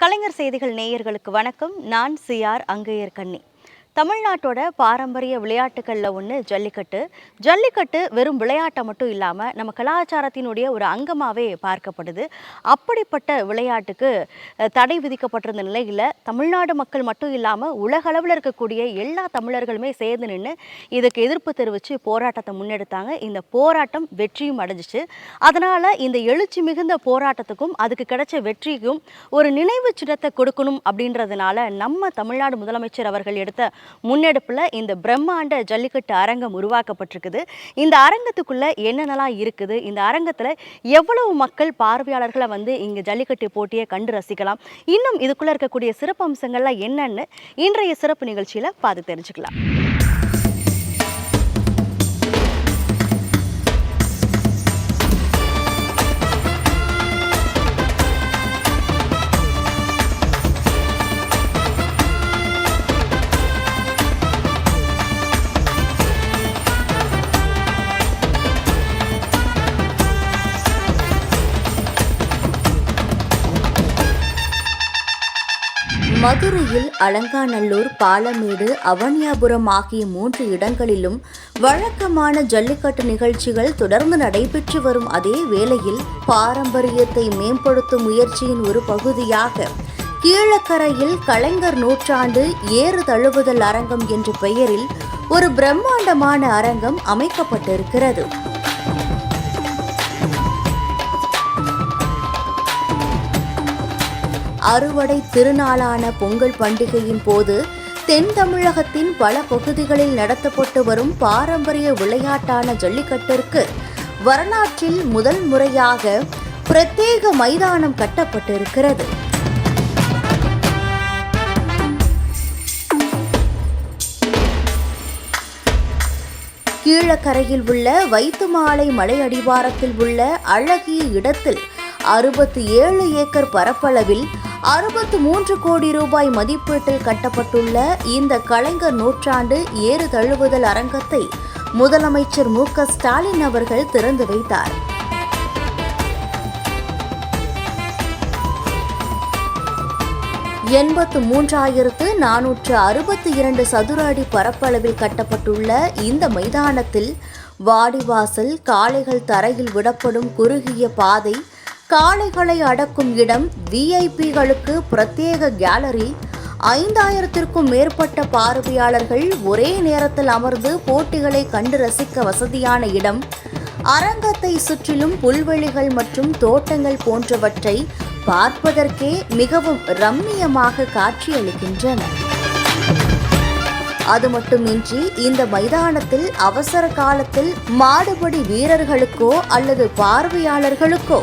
கலைஞர் செய்திகள் நேயர்களுக்கு வணக்கம். நான் சிஆர் அங்கையர் கண்ணி. தமிழ்நாட்டோட பாரம்பரிய விளையாட்டுகளில் ஒன்று ஜல்லிக்கட்டு. ஜல்லிக்கட்டு வெறும் விளையாட்டை மட்டும் இல்லாமல் நம்ம கலாச்சாரத்தினுடைய ஒரு அங்கமாகவே பார்க்கப்படுது. அப்படிப்பட்ட விளையாட்டுக்கு தடை விதிக்கப்பட்டிருந்த நிலையில் தமிழ்நாடு மக்கள் மட்டும் இல்லாமல் உலகளவில் இருக்கக்கூடிய எல்லா தமிழர்களுமே சேர்ந்து நின்று இதுக்கு எதிர்ப்பு தெரிவித்து போராட்டத்தை முன்னெடுத்தாங்க. இந்த போராட்டம் வெற்றியும் அடைஞ்சிச்சு. அதனால் இந்த எழுச்சி மிகுந்த போராட்டத்துக்கும் அதுக்கு கிடைச்ச வெற்றிக்கும் ஒரு நினைவு சின்னத்தை கொடுக்கணும் அப்படின்றதுனால நம்ம தமிழ்நாடு முதலமைச்சர் அவர்கள் எடுத்த முன்னெடுப்பில் இந்த பிரம்மாண்ட ஜல்லிக்கட்டு அரங்கம் உருவாக்கப்பட்டிருக்குது. இந்த அரங்கத்துக்குள்ள என்னென்னலாம் இருக்குது? இந்த அரங்கத்தில் எவ்வளவு மக்கள் பார்வையாளர்களை வந்து இங்கே ஜல்லிக்கட்டு போட்டியை கண்டு ரசிக்கலாம்? இன்னும் இதுக்குள்ள இருக்கக்கூடிய சிறப்பு அம்சங்கள்லாம் என்னன்னு இன்றைய சிறப்பு நிகழ்ச்சியில் பார்த்து தெரிஞ்சுக்கலாம். மதுரையில் அலங்காநல்லூர் பாலமேடு அவனியாபுரம் ஆகிய மூன்று இடங்களிலும் வழக்கமான ஜல்லிக்கட்டு நிகழ்ச்சிகள் தொடர்ந்து நடைபெற்று வரும் அதே வேளையில் பாரம்பரியத்தை மேம்படுத்தும் முயற்சியின் ஒரு பகுதியாக கீழக்கரையில் கலைஞர் நூற்றாண்டு ஏறு தழுவுதல் அரங்கம் என்ற பெயரில் ஒரு பிரம்மாண்டமான அரங்கம் அமைக்கப்பட்டிருக்கிறது. அறுவடை திருநாளான பொங்கல் பண்டிகையின் போது தென் தமிழகத்தின் பல பகுதிகளில் நடத்தப்பட்டு வரும் பாரம்பரிய விளையாட்டான ஜல்லிக்கட்டிற்கு வரலாற்றில் முதல் முறையாக பிரத்யேக மைதானம் கட்டப்பட்டிருக்கிறது. கீழக்கரையில் உள்ள வைத்துமாலை மலை அடிவாரத்தில் உள்ள அழகிய இடத்தில் அறுபத்தி ஏழு ஏக்கர் பரப்பளவில் அறுபத்து மூன்று கோடி ரூபாய் மதிப்பீட்டில் கட்டப்பட்டுள்ள இந்த கலைஞர் நூற்றாண்டு ஏறு தழுவுதல் அரங்கத்தை முதலமைச்சர் மு ஸ்டாலின் அவர்கள் திறந்து வைத்தார். எண்பத்து மூன்றாயிரத்து நானூற்று அறுபத்தி இரண்டு சதுர அடி பரப்பளவில் கட்டப்பட்டுள்ள இந்த மைதானத்தில் வாடிவாசல் காளைகள் தரையில் விடப்படும் குறுகிய பாதை காளைகளை அடக்கும் இடம் விஐபிகளுக்கு பிரத்யேக கேலரி. ஐந்தாயிரத்திற்கும் மேற்பட்ட பார்வையாளர்கள் ஒரே நேரத்தில் அமர்ந்து போட்டிகளை கண்டு ரசிக்க வசதியான இடம். அரங்கத்தை சுற்றிலும் புல்வெளிகள் மற்றும் தோட்டங்கள் போன்றவற்றை பார்ப்பதற்கே மிகவும் ரம்மியமாக காட்சியளிக்கின்றன. அது மட்டுமின்றி இந்த மைதானத்தில் அவசர காலத்தில் மாடுபடி வீரர்களுக்கோ அல்லது பார்வையாளர்களுக்கோ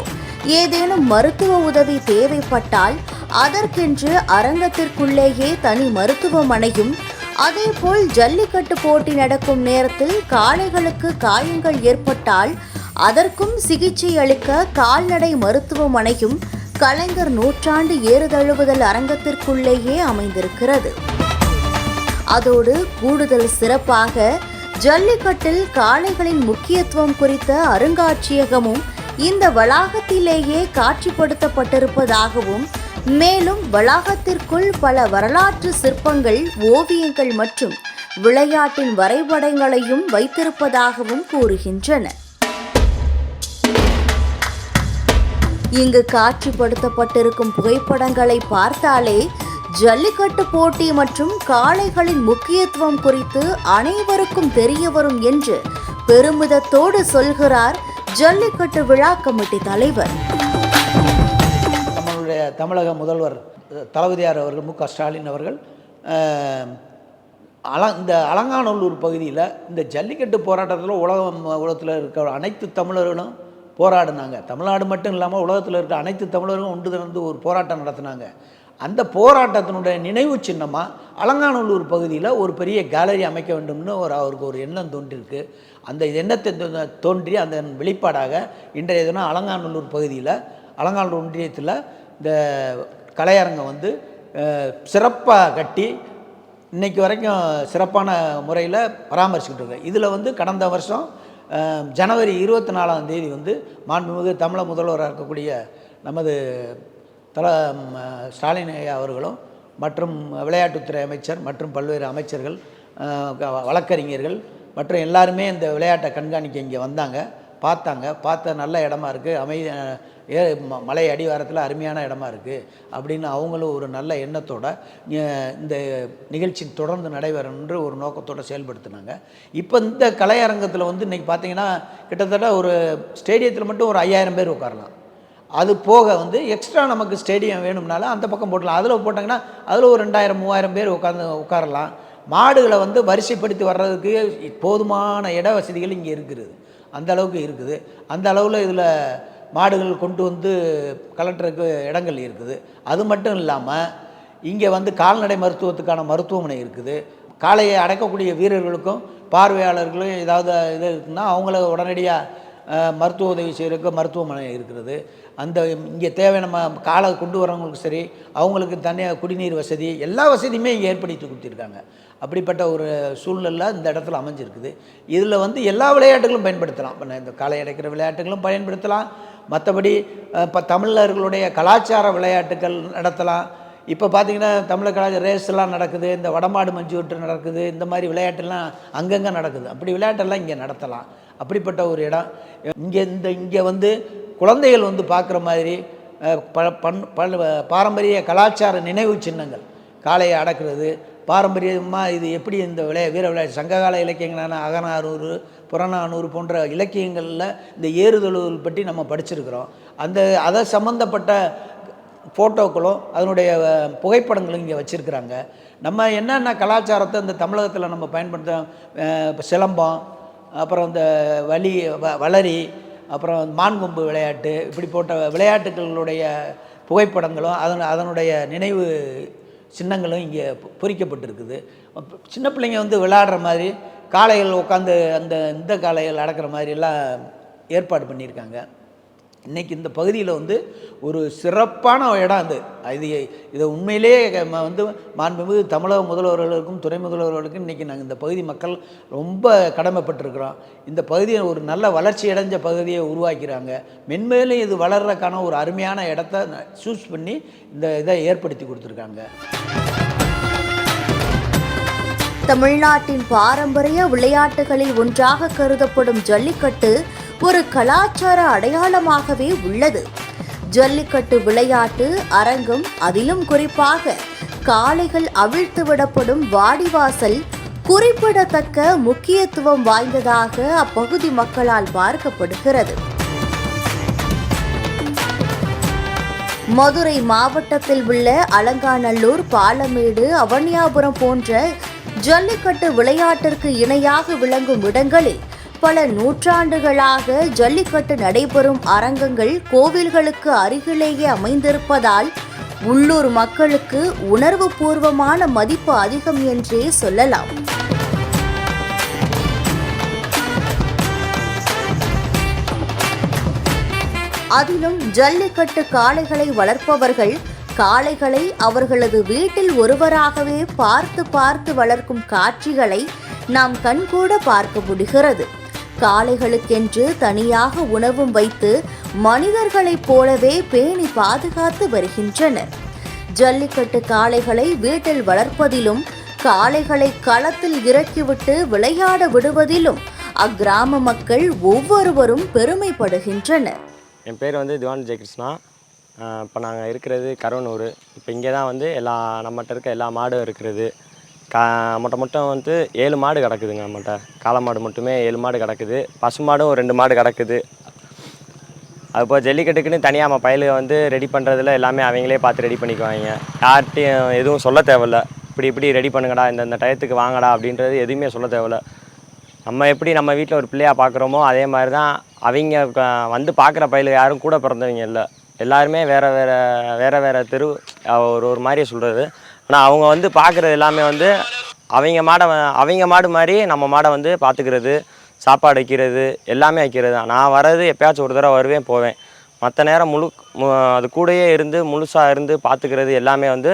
ஏதேனும் மருத்துவ உதவி தேவைப்பட்டால் அதற்கென்று அரங்கத்திற்குள்ளேயே தனி மருத்துவமனையும் அதேபோல் ஜல்லிக்கட்டு போட்டி நடக்கும் நேரத்தில் காளைகளுக்கு காயங்கள் ஏற்பட்டால் அதற்கும் சிகிச்சை அளிக்க கால்நடை மருத்துவமனையும் கலைஞர் நூற்றாண்டு ஏறுதழுவுதல் அரங்கத்திற்குள்ளேயே அமைந்திருக்கிறது. அதோடு கூடுதல் சிறப்பாக ஜல்லிக்கட்டில் காளைகளின் முக்கியத்துவம் குறித்த அருங்காட்சியகமும் இந்த வளாகத்திலேயே காட்சிப்படுத்தப்பட்டிருப்பதாகவும் மேலும் வளாகத்திற்குள் பல வரலாற்று சிற்பங்கள் ஓவியங்கள் மற்றும் விளையாட்டின் வரைபடங்களையும் வைத்திருப்பதாகவும் கூறுகின்றன. இங்கு காட்சிப்படுத்தப்பட்டிருக்கும் புகைப்படங்களை பார்த்தாலே ஜல்லிக்கட்டு போட்டி மற்றும் காளைகளின் முக்கியத்துவம் குறித்து அனைவருக்கும் தெரிய வரும் என்று பெருமிதத்தோடு சொல்கிறார் ஜல்லிக்கட்டு விழா கமிட்டி தலைவர். நம்மளுடைய தமிழக முதல்வர் தளபதியார் அவர்கள் மு க ஸ்டாலின் அவர்கள் அல இந்த அலங்காநல்லூர் பகுதியில் இந்த ஜல்லிக்கட்டு போராட்டத்தில் உலகம் உலகத்தில் இருக்கிற அனைத்து தமிழர்களும் போராடினாங்க. தமிழ்நாடு மட்டும் இல்லாமல் உலகத்தில் இருக்கிற அனைத்து தமிழர்களும் ஒன்று திறந்து ஒரு போராட்டம் நடத்தினாங்க. அந்த போராட்டத்தினுடைய நினைவு சின்னமாக அலங்காநல்லூர் பகுதியில் ஒரு பெரிய கேலரி அமைக்க வேண்டும்னு ஒரு அவருக்கு ஒரு எண்ணம் தோன்றிருக்கு. அந்த எண்ணத்தை தோன்றி அந்த வெளிப்பாடாக இன்றைய தினம் அலங்காநல்லூர் பகுதியில் அலங்காநல்லூர் ஒன்றியத்தில் இந்த கலையரங்கம் வந்து சிறப்பாக கட்டி இன்றைக்கு வரைக்கும் சிறப்பான முறையில் பராமரிச்சுக்கிட்டு இருக்கேன் இதில் வந்து கடந்த வருஷம் ஜனவரி இருபத்தி நாலாம் தேதி வந்து மாண்புமிகு தமிழ முதல்வராக இருக்கக்கூடிய நமது தல ஸ்டாலின் ஐயா அவர்களும் மற்றும் விளையாட்டுத்துறை அமைச்சர் மற்றும் பல்வேறு அமைச்சர்கள் வழக்கறிஞர்கள் மற்றும் எல்லாருமே இந்த விளையாட்டை கண்காணிக்க இங்கே வந்தாங்க. பார்த்தாங்க. பார்த்த நல்ல இடமா இருக்குது அமை ஏ ம- மலை அடிவாரத்தில் அருமையான இடமா இருக்குது அப்படின்னு அவங்களும் ஒரு நல்ல எண்ணத்தோட இந்த நிகழ்ச்சி தொடர்ந்து நடைபெறணுன்ற ஒரு நோக்கத்தோடு செயல்படுத்தினாங்க. இப்போ இந்த கலையரங்கத்தில் வந்து இன்றைக்கி பார்த்தீங்கன்னா கிட்டத்தட்ட ஒரு ஸ்டேடியத்தில் மட்டும் ஒரு ஐயாயிரம் பேர் உட்காரலாம். அது போக வந்து எக்ஸ்ட்ரா நமக்கு ஸ்டேடியம் வேணும்னாலும் அந்த பக்கம் போட்டலாம் அதில் போட்டாங்கன்னா அதில் ஒரு ரெண்டாயிரம் மூவாயிரம் பேர் உட்காந்து உட்காரலாம். மாடுகளை வந்து வரிசைப்படுத்தி வர்றதுக்கு போதுமான இட வசதிகள் இங்கே இருக்குது அந்த அளவுக்கு இருக்குது. அந்த அளவில் இதில் மாடுகள் கொண்டு வந்து கலெக்டருக்கு இடங்கள் இருக்குது. அது மட்டும் இல்லாமல் இங்கே வந்து கால்நடை மருத்துவத்துக்கான மருத்துவமனை இருக்குது. காளையை அடக்கக்கூடிய வீரர்களுக்கும் பார்வையாளர்களும் ஏதாவது இது இருக்குன்னா அவங்கள உடனடியாக மருத்துவ உதவி செய்கிறதுக்கு மருத்துவமனை இருக்கிறது அந்த இங்கே தேவையான ம- காலை கொண்டு வரவங்களுக்கு சரி அவங்களுக்கு தனியாக குடிநீர் வசதி எல்லா வசதியுமே இங்கே ஏற்படுத்தி கொடுத்துருக்காங்க. அப்படிப்பட்ட ஒரு சூழ்நிலை இந்த இடத்துல அமைஞ்சிருக்குது. இதில் வந்து எல்லா விளையாட்டுகளும் பயன்படுத்தலாம். இந்த களை அடைக்கிற விளையாட்டுகளும் பயன்படுத்தலாம். மற்றபடி இப்போ தமிழர்களுடைய கலாச்சார விளையாட்டுகள் நடத்தலாம். இப்போ பார்த்தீங்கன்னா தமிழர் கலாச்சார ரேஸ் எல்லாம் நடக்குது இந்த வடமாடு மஞ்சு விட்டு நடக்குது இந்த மாதிரி விளையாட்டெல்லாம் அங்கங்கே நடக்குது. அப்படி விளையாட்டெல்லாம் இங்கே நடத்தலாம். அப்படிப்பட்ட ஒரு இடம். இங்கே இந்த இங்கே வந்து குழந்தைகள் வந்து பார்க்குற மாதிரி ப பண் பல் பாரம்பரிய கலாச்சார நினைவு சின்னங்கள். காளையை அடக்கிறது பாரம்பரியமாக இது எப்படி இந்த விளையா வீர விளையாட்டு சங்ககால இலக்கியங்களான அகநானூறு புறநானூறு போன்ற இலக்கியங்களில் இந்த ஏறுதழுவல் பற்றி நம்ம படிச்சிருக்கிறோம். அந்த அதை சம்மந்தப்பட்ட ஃபோட்டோக்களும் அதனுடைய புகைப்படங்களும் இங்கே வச்சுருக்குறாங்க. நம்ம என்னென்ன கலாச்சாரத்தை இந்த தமிழகத்தில் நம்ம பயன்படுத்த சிலம்பம் அப்புறம் இந்த வலி வ- வளரி அப்புறம் மான்கொம்பு விளையாட்டு இப்படி போட்ட விளையாட்டுகளுடைய புகைப்படங்களும் அதன் அதனுடைய நினைவு சின்னங்களும் இங்கே பொ- பொறிக்கப்பட்டிருக்குது. சின்ன பிள்ளைங்க வந்து விளையாடுற மாதிரி காளைகள் உட்காந்து அந்த இந்த காளைகள் அடக்கிற மாதிரி எல்லாம் ஏற்பாடு பண்ணியிருக்காங்க. இன்றைக்கி இந்த பகுதியில் வந்து ஒரு சிறப்பான இடம் அது. இது இதை உண்மையிலேயே வந்து மாண்புமிகு தமிழக முதல்வர்களுக்கும் துணை முதல்வர்களுக்கும் இன்றைக்கி நாங்கள் இந்த பகுதி மக்கள் ரொம்ப கடமைப்பட்டிருக்கிறோம். இந்த பகுதியை ஒரு நல்ல வளர்ச்சி அடைஞ்ச பகுதியை உருவாக்கிறாங்க. மென்மேலும் இது வளர்றதுக்கான ஒரு அருமையான இடத்த சூஸ் பண்ணி இந்த இதை ஏற்படுத்தி கொடுத்துருக்காங்க. தமிழ்நாட்டின் பாரம்பரிய விளையாட்டுகளில் ஒன்றாக கருதப்படும் ஜல்லிக்கட்டு ஒரு கலாச்சார அடையாளமாகவே உள்ளது. ஜல்லிக்கட்டு விளையாட்டு அரங்கம் அதிலும் குறிப்பாக காளைகள் அவிழ்த்து விடப்படும் வாடிவாசல் குறிப்பிடத்தக்க முக்கியத்துவம் வாய்ந்ததாக அப்பகுதி மக்களால் பார்க்கப்படுகிறது. மதுரை மாவட்டத்தில் உள்ள அலங்காநல்லூர் பாலமேடு அவனியாபுரம் போன்ற ஜல்லிக்கட்டு விளையாட்டிற்கு இணையாக விளங்கும் இடங்களில் பல நூற்றாண்டுகளாக ஜல்லிக்கட்டு நடைபெறும் அரங்கங்கள் கோவில்களுக்கு அருகிலேயே அமைந்திருப்பதால் உள்ளூர் மக்களுக்கு உணர்வு பூர்வமான மதிப்பு அதிகம் என்றே சொல்லலாம். அதிலும் ஜல்லிக்கட்டு காளைகளை வளர்ப்பவர்கள் காளைகளை அவர்களது வீட்டில் ஒருவராகவே பார்த்து பார்த்து வளர்க்கும் காட்சிகளை நாம் கண்கூட பார்க்க முடிகிறது. காளைகளுக்கென்று தனியாக உணவும் வைத்து மனிதர்களைப் போலவே பேணி பாதுகாத்து வருகின்றனர். ஜல்லிக்கட்டு காளைகளை வீட்டில் வளர்ப்பதிலும் காளைகளை களத்தில் இறக்கிவிட்டு விளையாட விடுவதிலும் அக்கிராம மக்கள் ஒவ்வொருவரும் பெருமைப்படுகின்றனர். என் பேர் வந்து திவான் ஜெயகிருஷ்ணா இப்போ நாங்கள் இருக்கிறது கரவனூர் இப்போ இங்கே தான் வந்து எல்லா நம்மகிட்ட இருக்க எல்லா மாடும் இருக்கிறது. கா மொட்டை மட்டும் வந்து ஏழு மாடு கிடக்குதுங்க நம்மகிட்ட காளை மாடு மட்டுமே ஏழு மாடு கிடக்குது. பசு மாடும் ரெண்டு மாடு கிடக்குது. அதுபோல் ஜல்லிக்கட்டுக்குன்னு தனியாக நம்ம பயலுக வந்து ரெடி பண்ணுறதுல எல்லாமே அவங்களே பார்த்து ரெடி பண்ணிக்குவாங்க. யார்கிட்டையும் எதுவும் சொல்ல தேவையில்ல. இப்படி இப்படி ரெடி பண்ணுங்கடா இந்த இந்த டயத்துக்கு வாங்கடா அப்படின்றது எதுவுமே சொல்ல தேவையில்ல. நம்ம எப்படி நம்ம வீட்டில் ஒரு பிள்ளையாக பார்க்குறோமோ அதே மாதிரி தான் அவங்க வந்து பார்க்குற பயில யாரும் கூட பிறந்தவங்க இல்லை. எல்லாருமே வேறு வேறு வேறு வேறு தெரு ஒரு ஒரு மாதிரியே சொல்கிறது ஆனால் அவங்க வந்து பார்க்குறது எல்லாமே வந்து அவங்க மாடை அவங்க மாடு மாதிரி நம்ம மாடை வந்து பார்த்துக்கிறது சாப்பாடு வைக்கிறது எல்லாமே வைக்கிறது தான். நான் வர்றது எப்பயாச்சும் ஒரு தடவை வருவேன் போவேன். மற்ற நேரம் முழு அது கூடயே இருந்து முழுசாக இருந்து பார்த்துக்கிறது எல்லாமே வந்து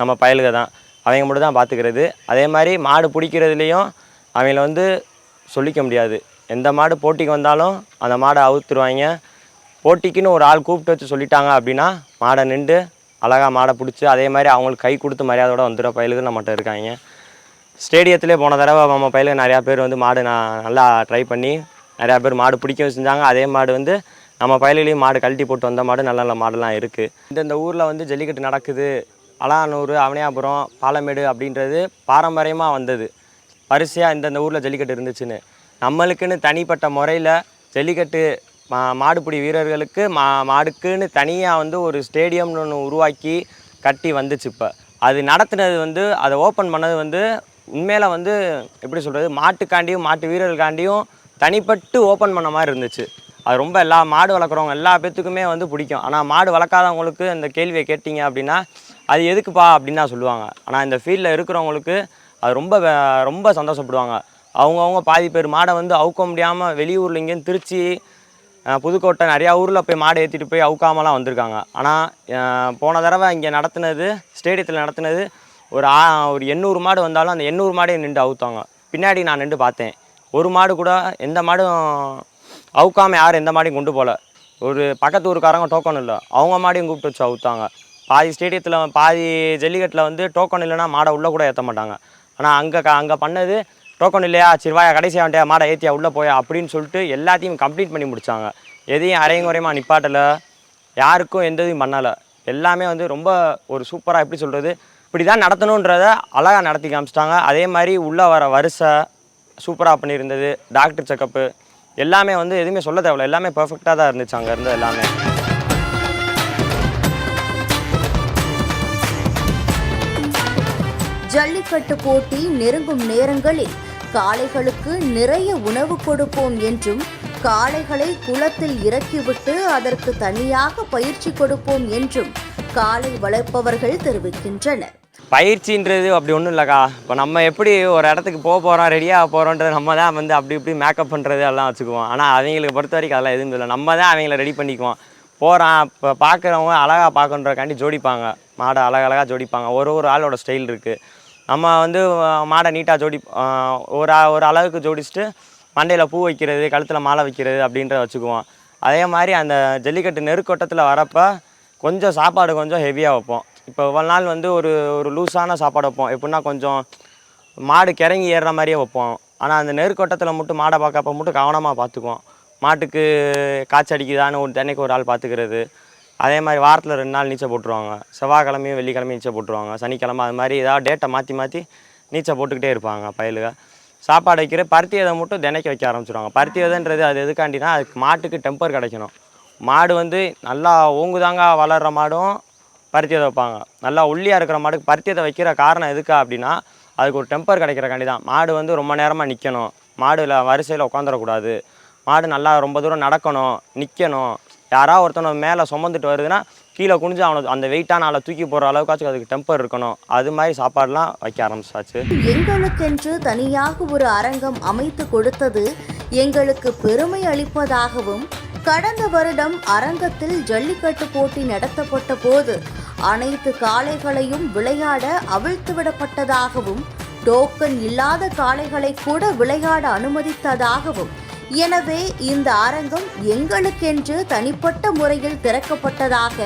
நம்ம பயலுக தான். அவங்க மட்டும் தான் பார்த்துக்கிறது அதே மாதிரி மாடு பிடிக்கிறதுலேயும் அவங்கள வந்து சொல்லிக்க முடியாது. எந்த மாடு போட்டிக்கு வந்தாலும் அந்த மாடை அவுத்துருவாங்க. போட்டிக்குன்னு ஒரு ஆள் கூப்பிட்டு வச்சு சொல்லிட்டாங்க அப்படின்னா மாடை நின்று அழகாக மாடை பிடிச்சி அதே மாதிரி அவங்களுக்கு கை கொடுத்து மரியாதையோட வந்துடுற பயலுக்கு நம்மகிட்ட இருக்காங்க. ஸ்டேடியத்திலே போன தடவை நம்ம பையில நிறையா பேர் வந்து மாடு நான் நல்லா ட்ரை பண்ணி நிறையா பேர் மாடு பிடிக்கவும் செஞ்சாங்க. அதே மாடு வந்து நம்ம பயலுலேயும் மாடு கழட்டி போட்டு வந்த மாடு நல்ல நல்ல மாடெல்லாம் இருக்குது இந்தந்த இந்த ஊரில் வந்து ஜல்லிக்கட்டு நடக்குது. அலானூர் அவனியாபுரம் பாலமேடு அப்படின்றது பாரம்பரியமாக வந்தது. வரிசையாக இந்தந்த ஊரில் ஜல்லிக்கட்டு இருந்துச்சுன்னு. நம்மளுக்குன்னு தனிப்பட்ட முறையில் ஜல்லிக்கட்டு மா மாடுபிடி வீரர்களுக்கு மா மாடுக்குன்னு தனியாக வந்து ஒரு ஸ்டேடியம்னு ஒன்று உருவாக்கி கட்டி வந்துச்சு இப்போ. அது நடத்துனது வந்து அதை ஓப்பன் பண்ணது வந்து உண்மையில் வந்து எப்படி சொல்கிறது மாட்டுக்காண்டியும் மாட்டு வீரர்களுக்காண்டியும் தனிப்பட்டு ஓப்பன் பண்ண மாதிரி இருந்துச்சு. அது ரொம்ப எல்லா மாடு வளர்க்குறவங்க எல்லா பேத்துக்குமே வந்து பிடிக்கும். ஆனால் மாடு வளர்க்காதவங்களுக்கு இந்த கேள்வியை கேட்டிங்க அப்படின்னா அது எதுக்குப்பா அப்படின்னு தான் சொல்லுவாங்க. ஆனால் இந்த ஃபீல்டில் இருக்கிறவங்களுக்கு அது ரொம்ப ரொம்ப சந்தோஷப்படுவாங்க. அவங்கவுங்க பாதி பேர் மாடை வந்து அவுக்க முடியாமல் வெளியூரில் திருச்சி புதுக்கோட்டை நிறையா ஊரில் போய் மாடு ஏற்றிட்டு போய் அவுக்காமலாம் வந்திருக்காங்க. ஆனால் போன தடவை இங்கே நடத்துனது ஸ்டேடியத்தில் நடத்துனது ஒரு ஆ ஒரு எண்ணூறு மாடு வந்தாலும் அந்த எண்ணூறு மாடே நின்று அவுத்தாங்க. பின்னாடி நான் நின்று பார்த்தேன். ஒரு மாடு கூட எந்த மாடும் அவுக்காமல் யாரும் எந்த மாடையும் கொண்டு போகல ஒரு பக்கத்து ஊருக்காரங்க டோக்கன் இல்லை. அவங்க மாடையும் கூப்பிட்டு வச்சு அவுத்தாங்க. பாதி ஸ்டேடியத்தில் பாதி ஜல்லிக்கட்டில் வந்து டோக்கன் இல்லைன்னா மாடை உள்ளே கூட ஏற்ற மாட்டாங்க. ஆனால் அங்கே அங்கே பண்ணது டோக்கன் இல்லையா? சரி வாயா கடைசியாக வந்துட்டியா மாடை ஏற்றியா உள்ளே போயா அப்படின்னு சொல்லிட்டு எல்லாத்தையும் கம்ப்ளீட் பண்ணி முடிச்சாங்க. எதையும் அரையும் குறையுமா நிப்பாட்டலை? யாருக்கும் எந்த இதையும் பண்ணலை. எல்லாமே வந்து ரொம்ப ஒரு சூப்பராக எப்படி சொல்கிறது இப்படி தான் நடத்தணுன்றத அழகாக நடத்தி காமிச்சிட்டாங்க. அதே மாதிரி உள்ளே வர வரிசை சூப்பராக பண்ணியிருந்தது டாக்டர் செக்கப்பு. எல்லாமே வந்து எதுவுமே சொல்ல தேவையில்ல. எல்லாமே பர்ஃபெக்டாக தான் இருந்துச்சு அங்கே இருந்தது எல்லாமே. ஜல்லிக்கட்டு போட்டி நெருங்கும் நேரங்களில் காளைகளுக்கு நிறைய உணவு கொடுப்போம் என்றும் காளைகளை குளத்தில் இறக்கிவிட்டு அதற்கு தனியாக பயிற்சி கொடுப்போம் என்றும் காளை வளர்ப்பவர்கள் தெரிவிக்கின்றனர். பயிற்சின்றது அப்படி ஒன்றும் இல்லைக்கா. இப்போ நம்ம எப்படி ஒரு இடத்துக்கு போக போகிறோம் ரெடியாக போகிறோன்றது நம்ம தான் வந்து அப்படி இப்படி மேக்கப் பண்ணுறது எல்லாம் வச்சுக்குவோம். ஆனால் அவங்களுக்கு பொறுத்த வரைக்கும் அதெல்லாம் எதுவும் இல்லை. நம்ம தான் அவங்கள ரெடி பண்ணிக்குவோம். போகிறான் இப்போ பார்க்குறவங்க அழகாக பார்க்கன்றக்காண்டி ஜோடிப்பாங்க. மாடை அழகழகாக ஜோடிப்பாங்க. ஒரு ஒரு ஆளோட ஸ்டைல் இருக்குது நம்ம வந்து மாடை நீட்டாக ஜோடி ஒரு ஒரு அளவுக்கு ஜோடிச்சுட்டு மண்டையில் பூ வைக்கிறது கழுத்தில் மாலை வைக்கிறது அப்படின்றத வச்சுக்குவோம். அதே மாதிரி அந்த ஜல்லிக்கட்டு நெருக்கோட்டத்தில் வரப்போ கொஞ்சம் சாப்பாடு கொஞ்சம் ஹெவியாக வைப்போம். இப்போ இவ்வளோ நாள் வந்து ஒரு ஒரு லூஸான சாப்பாடு வைப்போம். எப்படின்னா கொஞ்சம் மாடு கிறங்கி ஏறுற மாதிரியே வைப்போம். ஆனால் அந்த நெருக்கோட்டத்தில் மட்டும் மாடை பார்க்கப்ப மட்டும் கவனமாக பார்த்துக்குவோம். மாட்டுக்கு காய்ச்சல் அடிக்குதான்னு ஒரு தென்னைக்கு ஒரு ஆள் பார்த்துக்கிறது. அதே மாதிரி வாரத்தில் ரெண்டு நாள் நீச்சல் போட்டுருவாங்க. செவ்வாய்க்கிழமையும் வெள்ளிக்கிழமையும் நீச்சல் போட்டுருவாங்க. சனிக்கிழமை அது மாதிரி ஏதாவது டேட்டை மாற்றி மாற்றி நீச்சல் போட்டுக்கிட்டே இருப்பாங்க பயலுக. சாப்பாடு வைக்கிற பருத்தி விதை மட்டும் தினைக்கு வைக்க ஆரம்பிச்சிடுவாங்க பருத்தி விதைன்றது அது எதுக்காண்டினா அதுக்கு மாட்டுக்கு டெம்பர் கிடைக்கணும். மாடு வந்து நல்லா ஓங்குதாங்க வளர்கிற மாடும் பருத்தி விதை வைப்பாங்க. நல்லா ஒல்லியாக இருக்கிற மாடுக்கு பருத்தி விதை வைக்கிற காரணம் எதுக்கா அப்படின்னா அதுக்கு ஒரு டெம்பர் கிடைக்கிறக்காண்டி தான். மாடு வந்து ரொம்ப நேரமாக நிற்கணும் மாடு வரிசையில் உட்காந்துடக்கூடாது மாடு நல்லா ரொம்ப தூரம் நடக்கணும் நிற்கணும் யாராவது ஒருத்தனை மேலே சுமந்துட்டு வருதுன்னா கீழே குனிஞ்சு அவனை அந்த வெயிட்டான ஆளை தூக்கி போகிற அளவுக்காச்சும் அதுக்கு டெம்பர் இருக்கணும். அது மாதிரி சாப்பாடுலாம் வைக்க ஆரம்பிச்சாச்சு. எங்களுக்கென்று தனியாக ஒரு அரங்கம் அமைத்து கொடுத்தது எங்களுக்கு பெருமை அளிப்பதாகவும் கடந்த வருடம் அரங்கத்தில் ஜல்லிக்கட்டு போட்டி நடத்தப்பட்ட போது அனைத்து காளைகளையும் விளையாட அவிழ்த்துவிடப்பட்டதாகவும் டோக்கன் இல்லாத காளைகளை கூட விளையாட அனுமதித்ததாகவும் எனவே இந்த அரங்கம் எங்களுக்கென்று தனிப்பட்ட முறையில் திறக்கப்பட்டதாக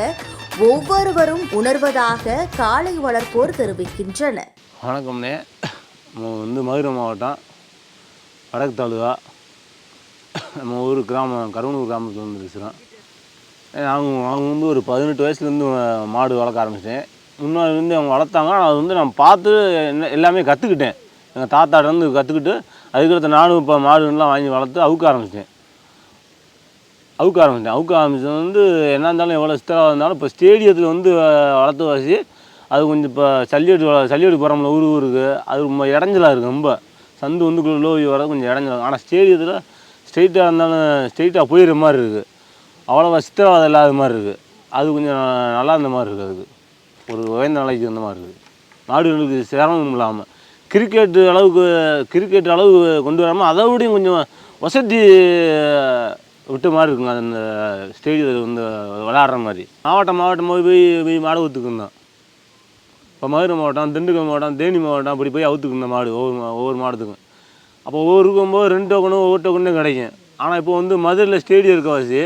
ஒவ்வொருவரும் உணர்வதாக காளை வளர்ப்போர் தெரிவிக்கின்றனர். வணக்கம்ண்ணே. நம்ம வந்து மதுரை மாவட்டம் வடக்கு தாலுகா. நம்ம ஊர் கிராமம் கருவனூர் கிராமத்தில் வந்து பேசுகிறோம் அவங்க அவங்க வந்து ஒரு பதினெட்டு வயசுலேருந்து மாடு வளர்க்க ஆரம்பிச்சிட்டேன். முன்னாடி வந்து அவங்க வளர்த்தாங்க அது வந்து நான் பார்த்து என்ன எல்லாமே கற்றுக்கிட்டேன் எங்கள் தாத்தாட்டேருந்து வந்து கற்றுக்கிட்டு அதுக்கடுத்து நானும் இப்போ மாடுலாம் வாங்கி வளர்த்து அவுக்க ஆரம்பிச்சிட்டேன் அவுக்க ஆரம்பித்தேன் அவுக்க ஆரம்பித்தது வந்து என்ன இருந்தாலும் எவ்வளோ ஸ்டராக இருந்தாலும் இப்போ ஸ்டேடியத்தில் வந்து வளர்த்து வாசி அது கொஞ்சம் இப்போ சல்லியடி சல்லியடி போகிறோம்ல ஊர் ஊருக்கு அது ரொம்ப இடைஞ்சலாக இருக்குது ரொம்ப. சந்து வந்துக்குள்ளே லோவி வர கொஞ்சம் இடைஞ்சலாக ஆனால் ஸ்டேடியத்தில் ஸ்ட்ரெயிட்டாக இருந்தாலும் ஸ்ட்ரெயிட்டாக போயிடுற மாதிரி இருக்குது அவ்வளோவா சித்திரவாதம் இல்லாத மாதிரி இருக்குது அது கொஞ்சம் நல்லா இருந்த மாதிரி இருக்குது அதுக்கு. ஒரு உயர்ந்த நிலைக்கு இருந்த மாதிரி இருக்குது நாடுகளுக்கு சிரமம் இல்லாமல் கிரிக்கெட்டு அளவுக்கு கிரிக்கெட் அளவுக்கு கொண்டு வராமல் அதை விடையும் கொஞ்சம் வசதி விட்ட மாதிரி இருக்குங்க. அந்த ஸ்டேடியத்தில் வந்து விளாட்ற மாதிரி. மாவட்டம் மாவட்டம் போய் போய் போய் மாடு ஊற்றுக்குந்தான் இப்போ மதுரை மாவட்டம் திண்டுக்கல் மாவட்டம் தேனி மாவட்டம் அப்படி போய் அவுத்துக்குந்த மாடு ஒவ்வொரு ஒவ்வொரு மாவட்டத்துக்கும் அப்போ ஒவ்வொரு இருக்கும்போது ரெண்டு டோக்கனும் ஒவ்வொரு டோக்கனும் கிடைக்கும். ஆனால் இப்போ வந்து மதுரையில் ஸ்டேடியம் இருக்கவாசி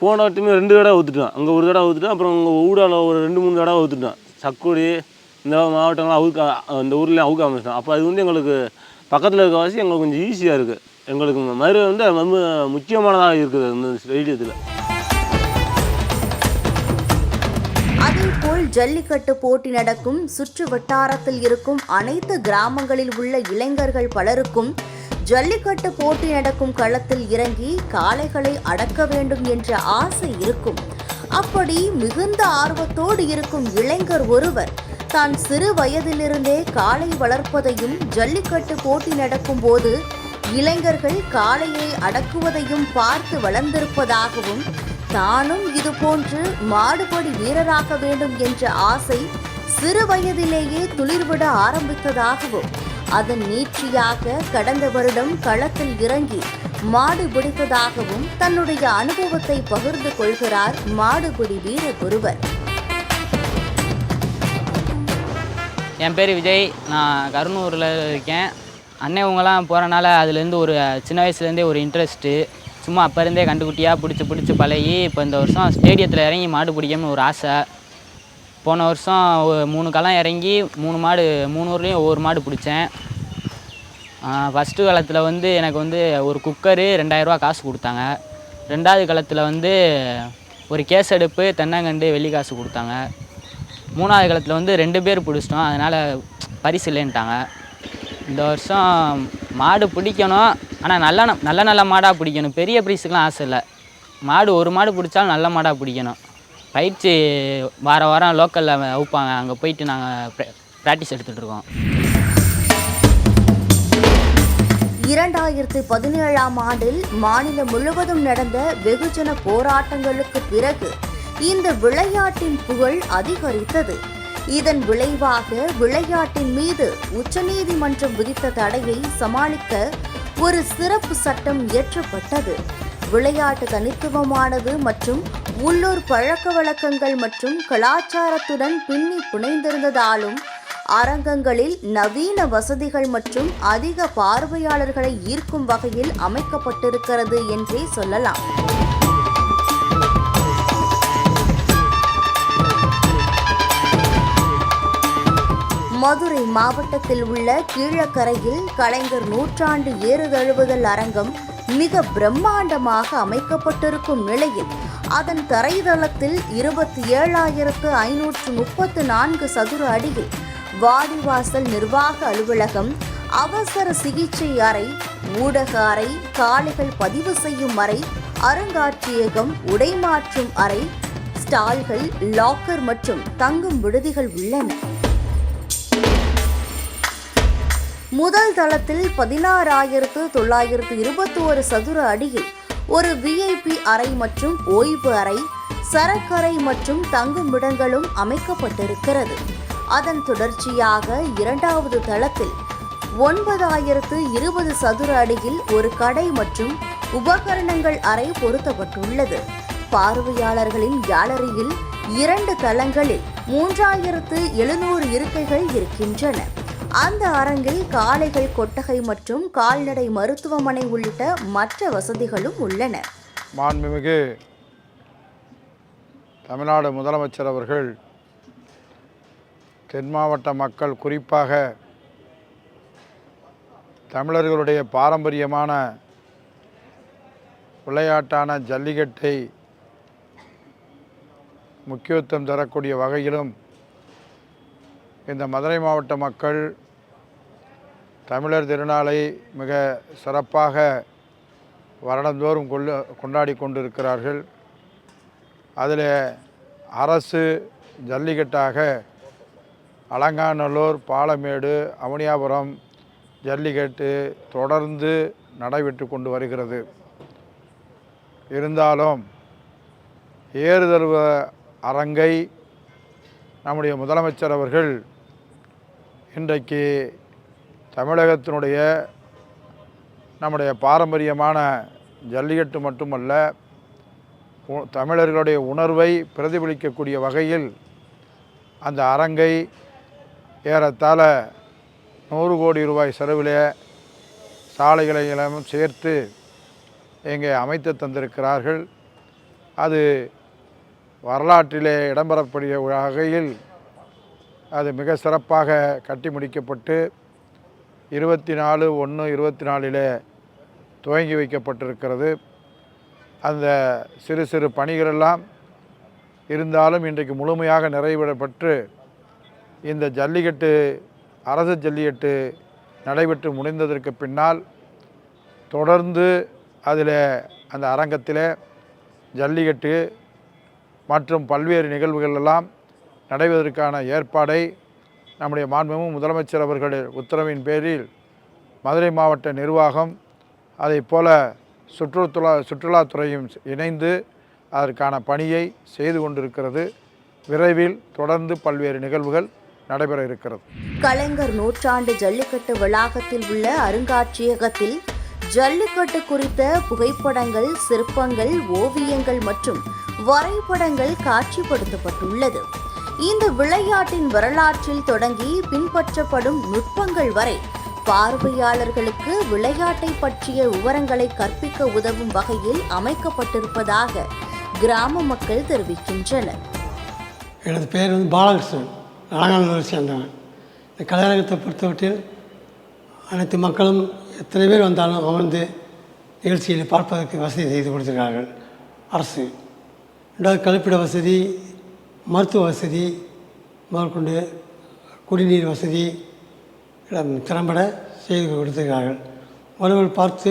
போன வட்டமே ரெண்டு தடவை ஊற்றுட்டான் அங்கே ஒரு தடவை ஊற்றுட்டான் அப்புறம் உங்கள் ஊடால ஒரு ரெண்டு மூணு தடவை ஊற்றுட்டான் சக்குடி இந்த மாவட்டங்கள்லாம் அவுக்க இந்த ஊர்லேயும் அவுக்க ஆரம்பிச்சிட்டோம் அப்போ அது வந்து எங்களுக்கு பக்கத்தில் இருக்க வாசி எங்களுக்கு கொஞ்சம் ஈஸியாக இருக்குது எங்களுக்கு மதுரை வந்து ரொம்ப முக்கியமானதாக இருக்குது இந்த ஸ்டேடியத்தில். அதேபோல் ஜல்லிக்கட்டு போட்டி நடக்கும் சுற்று வட்டாரத்தில் இருக்கும் அனைத்து கிராமங்களில் உள்ள இளைஞர்கள் பலருக்கும் ஜல்லிக்கட்டு போட்டி நடக்கும் களத்தில் இறங்கி காளைகளை அடக்க வேண்டும் என்ற ஆசை இருக்கும். அப்படி மிகுந்த ஆர்வத்தோடு இருக்கும் இளைஞர் ஒருவர் தான் சிறு வயதிலிருந்தே காளை வளர்ப்பதையும் ஜல்லிக்கட்டு போட்டி நடக்கும் போது இளைஞர்கள் காளையை அடக்குவதையும் பார்த்து வளர்ந்திருப்பதாகவும் தானும் இதுபோன்று மாடுபடி வீரராக வேண்டும் என்ற ஆசை சிறு வயதிலேயே துளிர்விட ஆரம்பித்ததாகவும் அதன் நீட்சியாக கடந்த வருடம் களத்தில் இறங்கி மாடு பிடித்ததாகவும் தன்னுடைய அனுபவத்தை பகிர்ந்து கொள்கிறார் மாடுபிடி வீரர் ஒருவர். என் பேர் விஜய். நான் கருணூரில் இருக்கேன். அண்ணே இவங்கெல்லாம் போகிறனால அதுலேருந்து ஒரு சின்ன வயசுலேருந்தே ஒரு இன்ட்ரெஸ்ட்டு சும்மா அப்போ இருந்தே கண்டுக்குட்டியாக பிடிச்சி பிடிச்சி பழகி இப்போ இந்த வருஷம் ஸ்டேடியத்தில் இறங்கி மாடு பிடிக்கணும்னு ஒரு ஆசை. போன வருஷம் மூணு களம் இறங்கி மூணு மாடு மூணு ஊர்லேயும் ஒவ்வொரு மாடு பிடிச்சேன். ஃபஸ்ட்டு காலத்தில் வந்து எனக்கு வந்து ஒரு குக்கரு ரெண்டாயிரரூவா காசு கொடுத்தாங்க. ரெண்டாவது காலத்தில் வந்து ஒரு கேஸ் அடுப்பு தென்னங்கண்டு வெள்ளி காசு கொடுத்தாங்க. மூணாவது காலத்தில் வந்து ரெண்டு பேர் பிடிச்சிட்டோம். அதனால் பரிசு இல்லைன்ட்டாங்க. இந்த வருஷம் மாடு பிடிக்கணும். ஆனால் நல்ல நல்ல நல்ல மாடாக பிடிக்கணும். பெரிய ப்ரைஸுக்கெலாம் ஆசை இல்லை. மாடு ஒரு மாடு பிடிச்சாலும் நல்ல மாடாக பிடிக்கணும். பயிற்சி வார வாரம் லோக்கலில் அவுப்பாங்க அங்கே போயிட்டு நாங்கள் ப்ராக்டிஸ் எடுத்துகிட்ருக்கோம் இரண்டாயிரத்து பதினேழாம் ஆண்டில் மாநிலம் முழுவதும் நடந்த வெகுஜன போராட்டங்களுக்கு பிறகு இந்த விளையாட்டின் புகழ் அதிகரித்தது. இதன் விளைவாக விளையாட்டின் மீது உச்சநீதிமன்றம் விதித்த தடையை சமாளிக்க ஒரு சிறப்பு சட்டம் இயற்றப்பட்டது. விளையாட்டு தனித்துவமானது மற்றும் உள்ளூர் பழக்க வழக்கங்கள் மற்றும் கலாச்சாரத்துடன் பின்னி புனைந்திருந்ததாலும் அரங்கங்களில் நவீன வசதிகள் மற்றும் அதிக பார்வையாளர்களை ஈர்க்கும் வகையில் அமைக்கப்பட்டிருக்கிறது என்றே சொல்லலாம். மதுரை மாவட்டத்தில் உள்ள கீழக்கரையில் கலைஞர் நூற்றாண்டு ஏறுதழுவுதல் அரங்கம் மிக பிரம்மாண்டமாக அமைக்கப்பட்டிருக்கும் நிலையில் அதன் தரைதளத்தில் இருபத்தி ஏழாயிரத்து ஐநூற்று முப்பத்து நான்கு சதுர அடியில் வாடிவாசல் நிர்வாக அலுவலகம் அவசர சிகிச்சை அறை ஊடக அறை காளைகள் பதிவு செய்யும் அறை அருங்காட்சியகம் உடைமாற்றும் அறை ஸ்டால்கள் லாக்கர் மற்றும் தங்கும் விடுதிகள் உள்ளன. முதல் தளத்தில் பதினாறாயிரத்து தொள்ளாயிரத்து இருபத்தி ஒரு சதுர அடியில் ஒரு விஐபி அறை மற்றும் ஓய்வு அறை சரக்கறை மற்றும் தங்குமிடங்களும் அமைக்கப்பட்டிருக்கிறது. அதன் தொடர்ச்சியாக இரண்டாவது தளத்தில் ஒன்பதாயிரத்து இருபது சதுர அடியில் ஒரு கடை மற்றும் உபகரணங்கள் அறை பொருத்தப்பட்டுள்ளது. பார்வையாளர்களின் கேலரியில் இரண்டு தளங்களில் மூன்றாயிரத்து எழுநூறு இருக்கைகள் இருக்கின்றன. அந்த அரங்கில் காளைகள் கொட்டகை மற்றும் கால்நடை மருத்துவமனை உள்ளிட்ட மற்ற வசதிகளும் உள்ளன. மாண்புமிகு தமிழ்நாடு முதலமைச்சர் அவர்கள் தென் மாவட்ட மக்கள் குறிப்பாக தமிழர்களுடைய பாரம்பரியமான விளையாட்டான ஜல்லிக்கட்டை முக்கியத்துவம் தரக்கூடிய வகையிலும் இந்த மதுரை மாவட்ட மக்கள் தமிழர் திருநாளை மிக சிறப்பாக வருடந்தோறும் கொள்ள கொண்டாடி கொண்டிருக்கிறார்கள். அதில் அரசு ஜல்லிக்கட்டாக அலங்காநல்லூர் பாலமேடு அவனியாபுரம் ஜல்லிக்கட்டு தொடர்ந்து நடைபெற்று கொண்டு வருகிறது. இருந்தாலும் ஏறுதழுவ அரங்கை நம்முடைய முதலமைச்சர் அவர்கள் இன்றைக்கு தமிழகத்தினுடைய நம்முடைய பாரம்பரியமான ஜல்லிக்கட்டு மட்டுமல்ல தமிழர்களுடைய உணர்வை பிரதிபலிக்கக்கூடிய வகையில் அந்த அரங்கை ஏறத்தாழ நூறு கோடி ரூபாய் செலவில் சாலைகளையெல்லாம் சேர்த்து இங்கே அமைத்து தந்திருக்கிறார்கள். அது வரலாற்றிலே இடம்பெறக்கூடிய வகையில் அது மிக சிறப்பாக கட்டி முடிக்கப்பட்டு இருபத்தி நாலு ஒன்று இருபத்தி நாலில் துவங்கி வைக்கப்பட்டிருக்கிறது. அந்த சிறு சிறு பணிகளெல்லாம் இருந்தாலும் இன்றைக்கு முழுமையாக நிறைவிடப்பட்டு இந்த ஜல்லிக்கட்டு அரசு ஜல்லிக்கட்டு நடைபெற்று முடிந்ததற்கு பின்னால் தொடர்ந்து அதில் அந்த அரங்கத்தில் ஜல்லிக்கட்டு மற்றும் பல்வேறு நிகழ்வுகள் எல்லாம் நடைபெறுவதற்கான ஏற்பாடை நம்முடைய மாண்புமிகு முதலமைச்சர் அவர்கள் உத்தரவின் பேரில் மதுரை மாவட்ட நிர்வாகம் அதைப் போல சுற்றுலா சுற்றுலாத்துறையும் இணைந்து அதற்கான பணியை செய்து கொண்டிருக்கிறது. விரைவில் தொடர்ந்து பல்வேறு நிகழ்வுகள் நடைபெற இருக்கிறது. கலைஞர் நூற்றாண்டு ஜல்லிக்கட்டு வளாகத்தில் உள்ள அருங்காட்சியகத்தில் ஜல்லிக்கட்டு குறித்த புகைப்படங்கள் சிற்பங்கள் ஓவியங்கள் மற்றும் வரைபடங்கள் காட்சிப்படுத்தப்பட்டுள்ளது. இந்த விளையாட்டின் வரலாற்றில் தொடங்கி பின்பற்றப்படும் நுட்பங்கள் வரை பார்வையாளர்களுக்கு விளையாட்டை பற்றிய விவரங்களை கற்பிக்க உதவும் வகையில் அமைக்கப்பட்டிருப்பதாக கிராம மக்கள் தெரிவிக்கின்றனர். எனது பெயர் வந்து பாலகிருஷ்ணன். அலங்காநல்லூரை சேர்ந்தவன். இந்த கலையரங்கத்தை பொறுத்தவரையில் அனைத்து மக்களும் எத்தனை பேர் வந்தாலும் அமர்ந்து நிகழ்ச்சியில் பார்ப்பதற்கு வசதி செய்து கொடுத்திருக்கிறார்கள். அரசு. ரெண்டாவது கழிப்பிட வசதி மருத்துவ வசதி முதற்கொண்டு குடிநீர் வசதி எல்லாம் திறம்பட செய்து கொடுத்திருக்கிறார்கள். உறவுகள் பார்த்து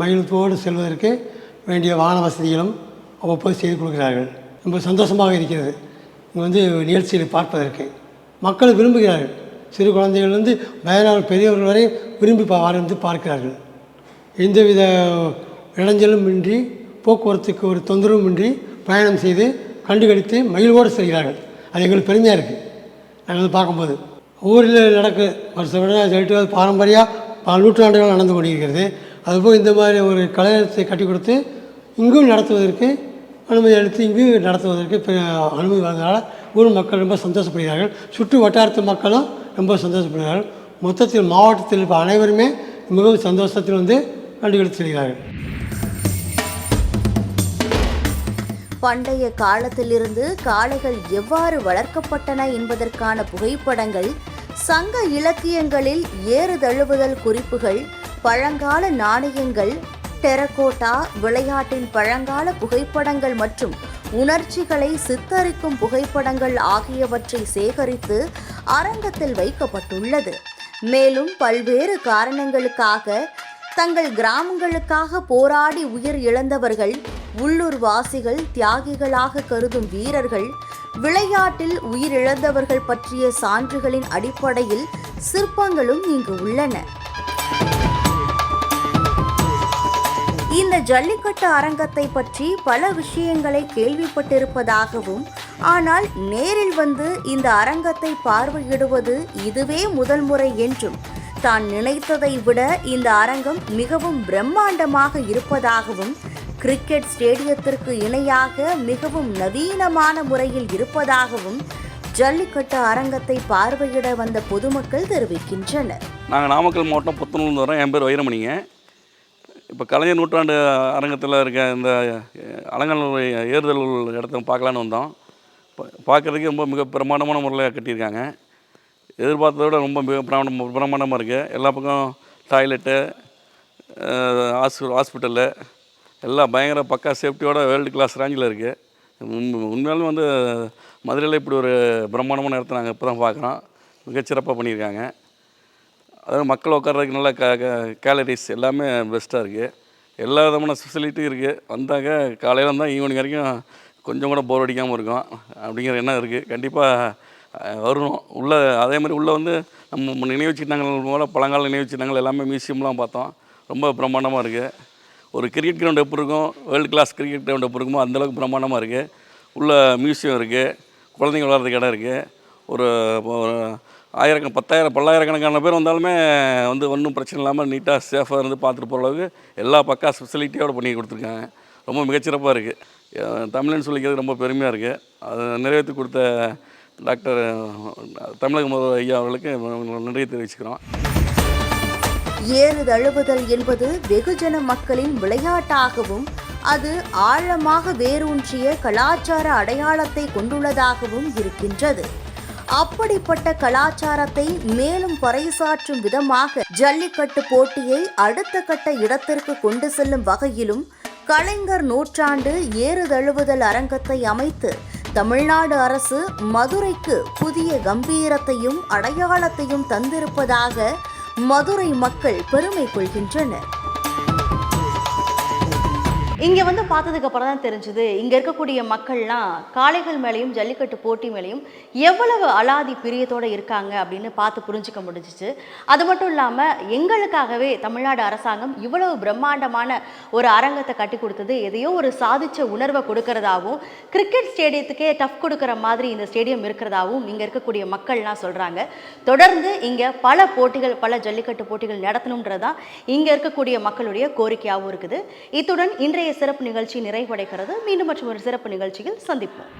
மகிழ்ச்சியோடு செல்வதற்கு வேண்டிய வாகன வசதிகளும் அவ்வப்போது செய்து கொடுக்கிறார்கள். ரொம்ப சந்தோஷமாக இருக்கிறது. இங்கே வந்து நிகழ்ச்சியில் பார்ப்பதற்கு. மக்கள் விரும்புகிறார்கள். சிறு குழந்தைகள்லேருந்து வயதான பெரியவர்கள் வரை விரும்பி பா வந்து பார்க்கிறார்கள். எந்தவித இடைஞ்சலும் இன்றி போக்குவரத்துக்கு ஒரு தொந்தரவும் இன்றி பயணம் செய்து கண்டுகளித்து மகிழ்வோடு செய்கிறார்கள். அது எங்களுக்கு பெருமையாக இருக்குது நாங்கள் வந்து பார்க்கும்போது. ஊரில் நடக்கு வருஷம் வருடம் சொல்லிட்டு பாரம்பரியாக பல நூற்றாண்டுகள் நடந்து கொண்டிருக்கிறது. அதுபோல் இந்த மாதிரி ஒரு கலையத்தை கட்டி கொடுத்து இங்கும் நடத்துவதற்கு அனுமதி அளித்து இங்கு நடத்துவதற்கு அனுமதி வந்ததால் ஊர் மக்கள் ரொம்ப சந்தோஷப்படுகிறார்கள். சுற்று வட்டாரத்து மக்களும் ரொம்ப சந்தோஷப்படுகிறார்கள். மொத்தத்தில் மாவட்டத்தில் இப்போ அனைவருமே மிகவும் சந்தோஷத்தில் வந்து கண்டுகளித்து செல்கிறார்கள். பண்டைய காலத்திலிருந்து காளைகள் எவ்வாறு வளர்க்கப்பட்டன என்பதற்கான புகைப்படங்கள் சங்க இலக்கியங்களில் ஏறுதழுவுதல் குறிப்புகள் பழங்கால நாணயங்கள் டெரகோட்டா விளையாட்டின் பழங்கால புகைப்படங்கள் மற்றும் உணர்ச்சிகளை சித்தரிக்கும் புகைப்படங்கள் ஆகியவற்றை சேகரித்து அரங்கத்தில் வைக்கப்பட்டுள்ளது. மேலும் பல்வேறு காரணங்களுக்காக தங்கள் கிராமங்களுக்காக போராடி உயிர் இழந்தவர்கள் உள்ளூர் வாசிகள் தியாகிகளாக கருதும் வீரர்கள் விளையாட்டில் உயிரிழந்தவர்கள் பற்றிய சான்றுகளின் அடிப்படையில் சிற்பங்களும் இங்கு உள்ளன. இந்த ஜல்லிக்கட்டு அரங்கத்தை பற்றி பல விஷயங்களை கேள்விப்பட்டிருப்பதாகவும் ஆனால் நேரில் வந்து இந்த அரங்கத்தை பார்வையிடுவது இதுவே முதல் முறை என்றும் தான் நினைத்ததை விட இந்த அரங்கம் மிகவும் பிரம்மாண்டமாக இருப்பதாகவும் கிரிக்கெட் ஸ்டேடியத்திற்கு இணையாக மிகவும் நவீனமான முறையில் இருப்பதாகவும் ஜல்லிக்கட்டு அரங்கத்தை பார்வையிட வந்த பொதுமக்கள் தெரிவிக்கின்றனர். நாங்கள் நாமக்கல் மாவட்டம் புத்தனூர்ந்து வரோம். என் பேர் வைரமணிங்க. இப்போ கலைஞர் நூற்றாண்டு அரங்கத்தில் இருக்க இந்த அலங்காநல்லூர் ஏறுதல் இடத்த பார்க்கலான்னு வந்தோம். பார்க்குறதுக்கு ரொம்ப மிக பிரமாண்டமான முறையில் கட்டியிருக்காங்க. எதிர்பார்த்ததை விட ரொம்ப மிக பிரமாணம் பிரமாண்டமாக இருக்குது எல்லா பக்கம் டாய்லெட்டு ஹாஸ்பி ஹாஸ்பிட்டலு எல்லாம் பயங்கர பக்கா சேஃப்டியோட வேர்ல்டு கிளாஸ் ரேஞ்சில் இருக்குது உண்மையாலும் வந்து மதுரையில் இப்படி ஒரு பிரம்மாண்டமான இடத்த நாங்கள் இப்போ தான் பார்க்குறோம் மிகச்சிறப்பாக பண்ணியிருக்காங்க. அதாவது மக்கள் உட்கார்றதுக்கு நல்ல க கேலரிஸ் எல்லாமே பெஸ்ட்டாக இருக்குது எல்லா விதமான ஃபெசிலிட்டியும் இருக்குது வந்தாங்க காலையில் வந்தால் ஈவினிங் வரைக்கும் கொஞ்சம் கூட போர் அடிக்காமல் இருக்கும். அப்படிங்கிற எண்ணம் இருக்குது கண்டிப்பாக வரணும் உள்ளே அதே மாதிரி உள்ளே வந்து நம்ம நினைவு சின்னங்கள் போல பழங்கால நினைவு சின்னங்கள் எல்லாமே மியூசியம்லாம் பார்த்தோம். ரொம்ப பிரம்மாண்டமாக இருக்குது ஒரு கிரிக்கெட் கிரவுண்ட் எப்படி இருக்கும்? வேர்ல்டு கிளாஸ் கிரிக்கெட் கிரவுண்ட் எப்படி இருக்குமோ அந்தளவுக்கு பிரம்மாண்டமாக இருக்குது உள்ளே மியூசியம் இருக்குது குழந்தைங்க விளாட்றதுக்கு இடம் இருக்குது ஒரு ஒரு பத்தாயிரம் பல்லாயிரக்கணக்கான பேர் வந்தாலுமே வந்து ஒன்றும் பிரச்சனை இல்லாமல் நீட்டாக சேஃபாக இருந்து பார்த்துட்டு போகிற அளவுக்கு எல்லா பக்கா ஃபெசிலிட்டியோடு பண்ணி கொடுத்துருக்காங்க. ரொம்ப மிகச்சிறப்பாக இருக்குது தமிழ்னு சொல்லிக்கிறது ரொம்ப பெருமையாக இருக்குது அதை நிறைவேற்றி கொடுத்த டாக்டர் தமிழக முதல்வர் ஐயா அவர்களுக்கு நன்றி தெரிவிச்சுக்கிறோம். ஏறு தழுவுதல் என்பது வெகுஜன மக்களின் விளையாட்டாகவும் அது ஆழமாக வேரூன்றிய கலாச்சார அடையாளத்தை கொண்டுள்ளதாகவும் இருக்கின்றது. அப்படிப்பட்ட கலாச்சாரத்தை மேலும் பறைசாற்றும் விதமாக ஜல்லிக்கட்டு போட்டியை அடுத்த கட்ட இடத்திற்கு கொண்டு செல்லும் வகையிலும் கலைஞர் நூற்றாண்டு ஏறுதழுவுதல் அரங்கத்தை அமைத்து தமிழ்நாடு அரசு மதுரைக்கு புதிய கம்பீரத்தையும் அடையாளத்தையும் தந்திருப்பதாக மதுரை மக்கள் பெருமை கொள்கின்றனர். இங்கே வந்து பார்த்ததுக்கு அப்புறம் தான் தெரிஞ்சுது இங்கே இருக்கக்கூடிய மக்கள்லாம் காளைகள் மேலேயும் ஜல்லிக்கட்டு போட்டி மேலேயும் எவ்வளவு அலாதி பிரியத்தோடு இருக்காங்க அப்படின்னு பார்த்து புரிஞ்சுக்க முடிஞ்சிச்சு. அது மட்டும் இல்லாமல் எங்களுக்காகவே தமிழ்நாடு அரசாங்கம் இவ்வளவு பிரம்மாண்டமான ஒரு அரங்கத்தை கட்டி கொடுத்தது எதையோ ஒரு சாதிச்ச உணர்வை கொடுக்கறதாகவும் கிரிக்கெட் ஸ்டேடியத்துக்கே டஃப் கொடுக்குற மாதிரி இந்த ஸ்டேடியம் இருக்கிறதாகவும் இங்கே இருக்கக்கூடிய மக்கள்லாம் சொல்கிறாங்க தொடர்ந்து இங்கே பல போட்டிகள் பல ஜல்லிக்கட்டு போட்டிகள் நடத்தணுன்றது தான் இங்கே இருக்கக்கூடிய மக்களுடைய கோரிக்கையாகவும் இருக்குது. இத்துடன் இன்றைய இன்றைய சிறப்பு நிகழ்ச்சி நிறைவடைகிறது. மீண்டும் மற்றும் ஒரு சிறப்பு நிகழ்ச்சியில் சந்திப்போம்.